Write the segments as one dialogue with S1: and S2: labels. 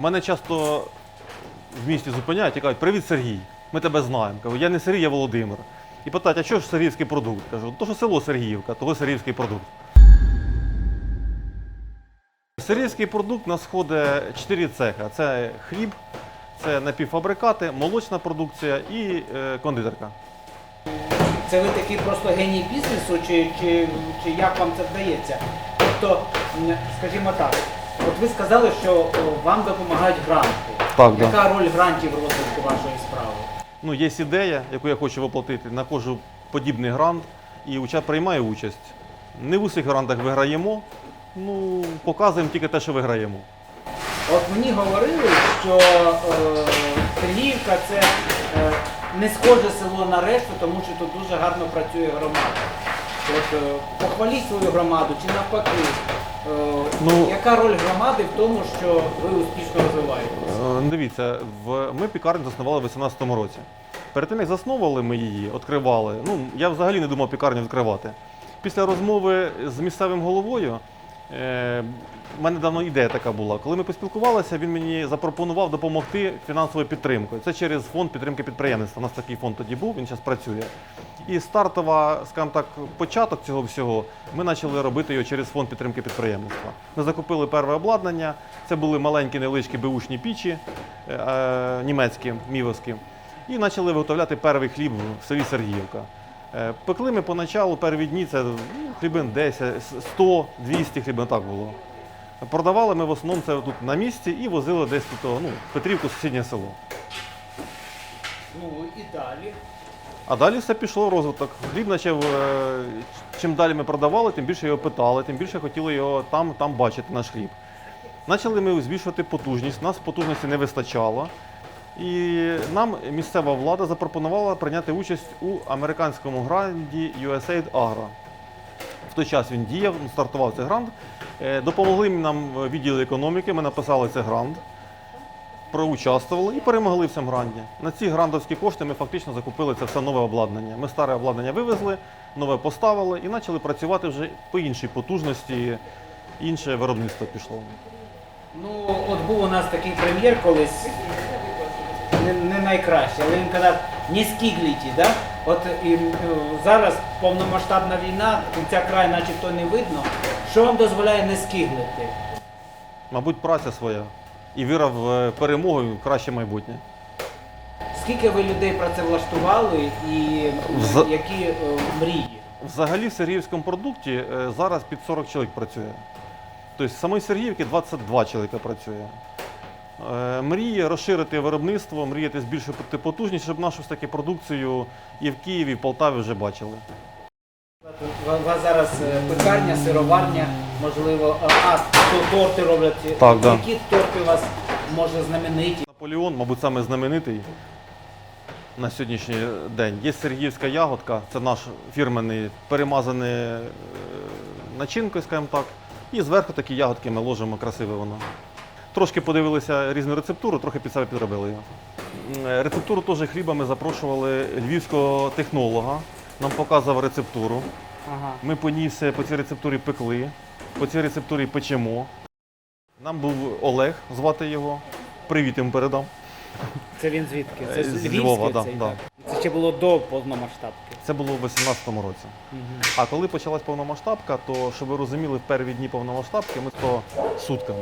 S1: Мене часто в місті зупиняють і кажуть, привіт, Сергій, ми тебе знаємо. Кажу, я не Сергій, я Володимир. І питають, а що ж Сергіївський продукт? Кажу, то що село Сергіївка, того Сергіївський продукт. Сирійський продукт у нас входить 4 цеха. Це хліб, це напівфабрикати, молочна продукція і е, кондитерка.
S2: Це ви такий просто геній бізнесу, чи, чи, чи як вам це вдається? Тобто, скажімо так, от ви сказали, що о, вам допомагають гранти.
S1: Так, да.
S2: Яка роль грантів в розвитку вашої справи?
S1: Ну, є ідея, яку я хочу воплотити, на кожен подібний грант, і уча приймає участь. Не в усіх грантах виграємо, ну, показуємо тільки те, що виграємо.
S2: От мені говорили, що е, Сергіївка це е, не схоже село на решту, тому що тут дуже гарно працює громада. От, е, похваліть свою громаду чи навпаки. Е,
S1: Ну-
S2: яка роль громади в тому, що ви успішно розвиваєтесь?
S1: Е, Дивіться, в, ми пікарню заснували в 2018 році. Перед тим, як засновували ми її, відкривали. Ну, я взагалі не думав пікарню відкривати. Після розмови з місцевим головою, е, в мене давно ідея така була. Коли ми поспілкувалися, він мені запропонував допомогти фінансовою підтримкою. Це через фонд підтримки підприємництва. У нас такий фонд тоді був, він зараз працює. І стартова, скажімо так, початок цього всього ми почали робити його через фонд підтримки підприємництва. Ми закупили перше обладнання. Це були маленькі невеличкі беушні пічі е, е, німецькі, мівовські. І почали виготовляти перший хліб в селі Сергіївка. Е, Пекли ми поначалу перві дні, це хлібин 10, 100, 200 хлібин так було. Продавали ми в основному це тут на місці і возили десь тут, ну, в Петрівку, сусіднє село.
S2: Ну і далі.
S1: А далі все пішло в розвиток. Хліб почав, е, чим далі ми продавали, тим більше його питали, тим більше хотіли його там, там бачити, наш хліб. Почали ми збільшувати потужність, нас потужності не вистачало. І нам місцева влада запропонувала прийняти участь у американському гранді USAID Agro. В той час він діяв, стартував цей грант. Е, Допомогли нам відділ економіки, ми написали цей грант проучаствували і перемогли в цьому гранді. На ці грандовські кошти ми фактично закупили це все нове обладнання. Ми старе обладнання вивезли, нове поставили і почали працювати вже по іншій потужності, інше виробництво пішло.
S2: Ну, от був у нас такий прем'єр колись, не, не найкращий, але він казав, не скігліті, да? От і, е, зараз повномасштабна війна, кінця краю начебто не видно. Що вам дозволяє не скиглити?
S1: Мабуть, праця своя і віра в е, перемогу і в краще майбутнє.
S2: Скільки ви людей працевлаштували і
S1: Вза-
S2: які е, мрії?
S1: Взагалі в Сергіївському продукті е, зараз під 40 чоловік працює. Тобто в самій Сергіївці 22 чоловіка працює. Е, Мріє розширити виробництво, мріяти збільшити потужність, щоб нашу таки продукцію і в Києві, і в Полтаві вже бачили.
S2: У вас зараз е, пекарня, сироварня, можливо, а, то- торти роблять.
S1: Так, да.
S2: Які торти у вас може знамениті?
S1: Наполеон, мабуть, саме знаменитий на сьогоднішній день. Є Сергіївська ягодка, це наш фірменний перемазаний е, начинкою, скажімо так. І зверху такі ягодки ми ложимо красиве воно. Трошки подивилися різну рецептуру, трохи під себе підробили його. Е, Рецептуру теж хліба ми запрошували львівського технолога. Нам показував рецептуру.
S2: Ага.
S1: Ми по ній все по цій рецептурі пекли, по цій рецептурі печемо. Нам був Олег, звати його. Привіт йому передам.
S2: Це він звідки?
S1: Е,
S2: Це
S1: з
S2: з
S1: Львова, да,
S2: цей,
S1: да.
S2: так? Це ще було до повномасштабки.
S1: Це було в 18-му році.
S2: Мгм.
S1: А коли почалась повномасштабка, то щоб ви розуміли, в перші дні повномасштабки ми то сутками.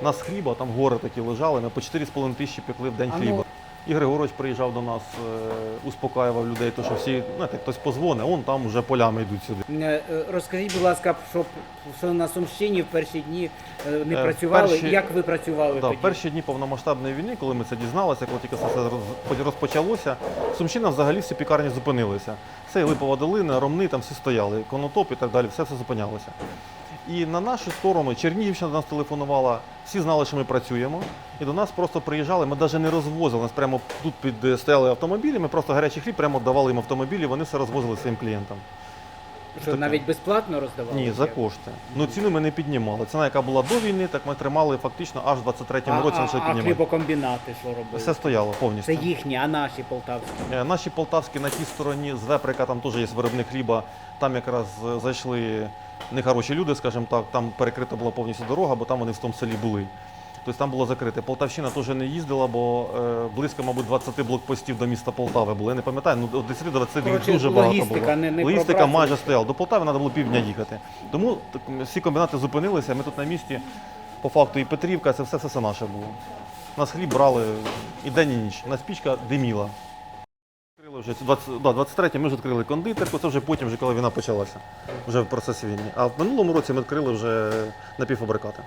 S1: У нас хліба, там гори такі лежали, ми по 4,5 тисячі пекли в день
S2: А ну-
S1: хліба. І Григорович приїжджав до нас, е, успокаював людей, то що всі, знаєте, хтось позвонить, он там вже полями йдуть сюди.
S2: Е, е, Розкажіть, будь ласка, що, що на Сумщині в перші дні не працювали,
S1: перші-
S2: як ви працювали
S1: Да,
S2: тоді?
S1: перші дні повномасштабної війни, коли ми це дізналися, коли тільки все роз- розпочалося, Сумщина взагалі всі пікарні зупинилися. Це і Липова долина, Ромни, там всі стояли, Конотоп і так далі, все все зупинялося. І на нашу сторону Чернігівщина до нас телефонувала, всі знали, що ми працюємо. І до нас просто приїжджали, ми навіть не розвозили. Нас прямо тут під е, стояли автомобілі, ми просто гарячий хліб прямо давали їм автомобілі, вони все розвозили своїм клієнтам.
S2: Що
S1: таке.
S2: навіть безплатно роздавали?
S1: Ні, за кошти. Ну ціну ми не піднімали. Ціна, яка була до війни, так ми тримали фактично аж в 23-му році
S2: а,
S1: лише
S2: а, а
S1: піднімали.
S2: хлібокомбінати що робили?
S1: Все стояло повністю.
S2: Це їхні, а наші полтавські.
S1: Е, Наші полтавські на тій стороні з Веприка, там теж є виробник хліба. Там якраз е, зайшли нехороші люди, скажімо так, там перекрита була повністю дорога, бо там вони в тому селі були. Тобто там було закрите. Полтавщина теж не їздила, бо е, близько, мабуть, 20 блокпостів до міста Полтави було. Я не пам'ятаю, ну від 10 до 20 їх
S2: Коротше,
S1: дуже багато було.
S2: не- не
S1: логістика майже стояла. До Полтави треба було півдня їхати. Тому так, всі комбінати зупинилися, ми тут на місці. По факту і Петрівка, це все, все, все наше було. Нас хліб брали і день, і ніч. У нас пічка диміла. Вже 20, да, 23 ми вже відкрили кондитерку, це вже потім, вже коли війна почалася, вже в процесі війни. А в минулому році ми відкрили вже напівфабрикати.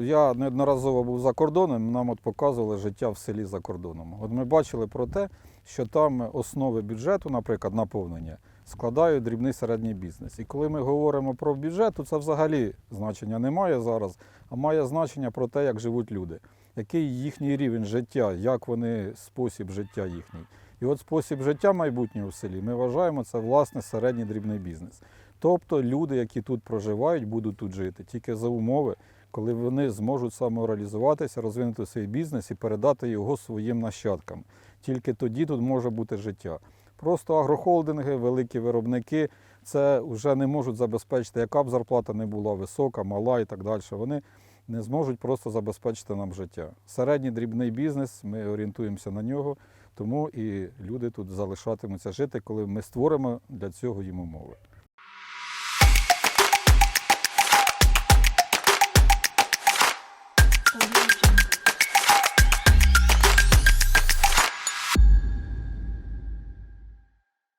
S3: Я неодноразово був за кордоном, нам от показували життя в селі за кордоном. От ми бачили про те, що там основи бюджету, наприклад, наповнення, складають дрібний середній бізнес. І коли ми говоримо про бюджет, то це взагалі значення не має зараз, а має значення про те, як живуть люди, який їхній рівень життя, як вони спосіб життя їхній. І от спосіб життя майбутнього в селі ми вважаємо це власне середній дрібний бізнес. Тобто люди, які тут проживають, будуть тут жити тільки за умови, коли вони зможуть самореалізуватися, розвинути свій бізнес і передати його своїм нащадкам. Тільки тоді тут може бути життя. Просто агрохолдинги, великі виробники це вже не можуть забезпечити, яка б зарплата не була висока, мала і так далі. Вони не зможуть просто забезпечити нам життя. Середній дрібний бізнес, ми орієнтуємося на нього, тому і люди тут залишатимуться жити, коли ми створимо для цього їм умови.